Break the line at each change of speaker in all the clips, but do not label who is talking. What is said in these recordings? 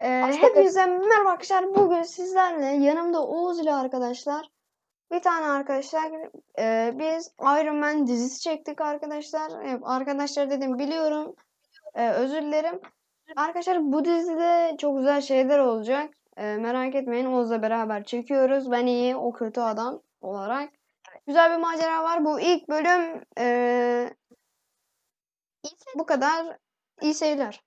Ee, hepinize merhaba arkadaşlar. Bugün sizlerle yanımda Oğuz ile arkadaşlar. Bir tane arkadaşlar e, biz Iron Man dizisi çektik arkadaşlar. Evet, arkadaşlar dedim biliyorum. E, özür dilerim. Arkadaşlar bu dizide çok güzel şeyler olacak. E, merak etmeyin Oğuz'la beraber çekiyoruz. Ben iyi, o kötü adam olarak. Güzel bir macera var. Bu ilk bölüm e, bu kadar. İyi seyirler.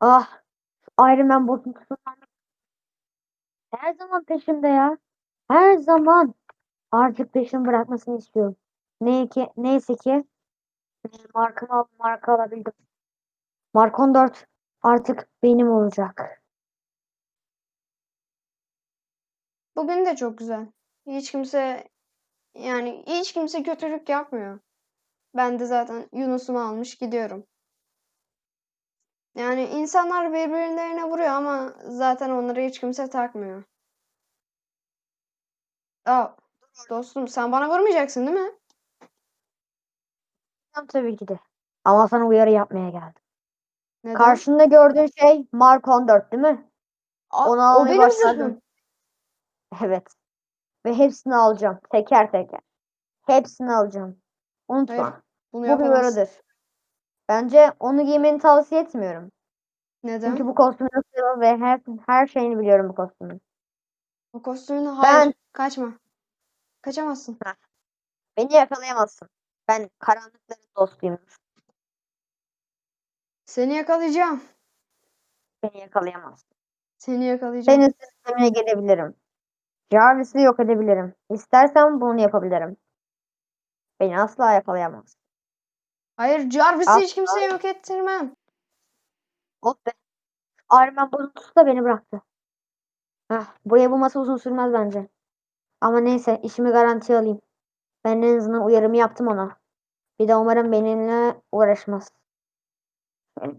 Ah, Iron Man bozuntusundan her zaman peşimde ya. Her zaman artık peşimi bırakmasını istiyorum. Ne ki, neyse ki e, markamı al, marka alabildim. Mark 14 artık benim olacak.
Bugün de çok güzel. Hiç kimse yani hiç kimse kötülük yapmıyor. Ben de zaten Yunus'umu almış gidiyorum. Yani insanlar birbirlerine vuruyor ama zaten onları hiç kimse takmıyor. Aa, dostum sen bana vurmayacaksın değil mi?
Tamam tabii ki de. Ama sana uyarı yapmaya geldim.
Neden?
Karşında gördüğün şey Mark 14 değil mi?
Aa,
onu
o
almaya
benim
başladım.
zırhım.
Evet. Ve hepsini alacağım. Teker teker. Hepsini alacağım. Unutma.
Hayır, Bunu
Bu bir
yapamazsın.
uyarıdır. Bence onu giymeni tavsiye etmiyorum.
Neden?
Çünkü bu kostümü nasıl ve her, her şeyini biliyorum bu kostümün.
O kostümünü hayır.
Ben-
Kaçma. Kaçamazsın.
Beni yakalayamazsın. Ben karanlıkların dostuyum.
Seni yakalayacağım.
Beni yakalayamazsın.
Seni yakalayacağım.
Senin sistemine gelebilirim. Jarvis'i yok edebilirim. İstersen bunu yapabilirim. Beni asla yakalayamaz.
Hayır, Jarvis'i hiç kimseye yok ettirmem.
Oh be. Iron Man bozuntusu da beni bıraktı. Heh, buraya bulması uzun sürmez bence. Ama neyse işimi garantiye alayım. Ben en azından uyarımı yaptım ona. Bir de umarım benimle uğraşmaz. Şöyle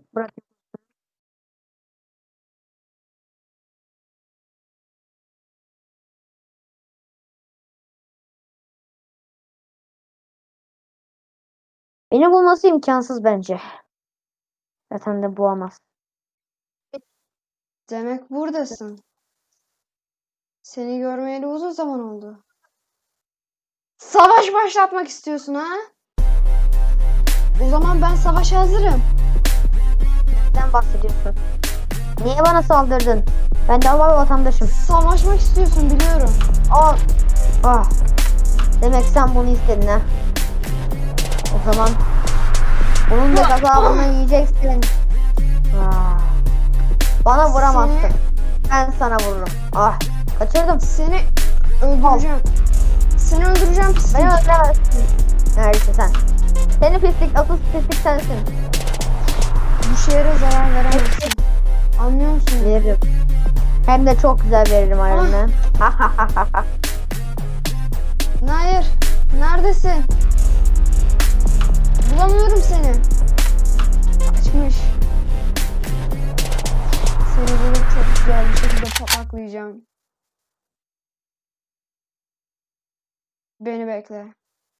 Beni bulması imkansız bence. Zaten de bulamaz.
Demek buradasın. Seni görmeyeli uzun zaman oldu. Savaş başlatmak istiyorsun ha? O zaman ben savaşa hazırım.
Neden bahsediyorsun? Niye bana saldırdın? Ben de Alman vatandaşım.
Savaşmak istiyorsun biliyorum.
Aa, ah. Demek sen bunu istedin ha. O zaman bunun da gazabını yiyeceksin. Bana vuramazsın.
Seni,
Ben sana vururum. Ah, kaçırdım.
seni öldüreceğim. Seni öldüreceğim pislik.
Beni öldüremezsin. Neredesin sen? Seni pislik, asıl pislik sensin.
Bu şehre zarar veremezsin. Anlıyor musun?
Veririm. Hem de çok güzel veririm Iron Man.
Hayır. Neredesin? Pataklayacağım. Beni bekle.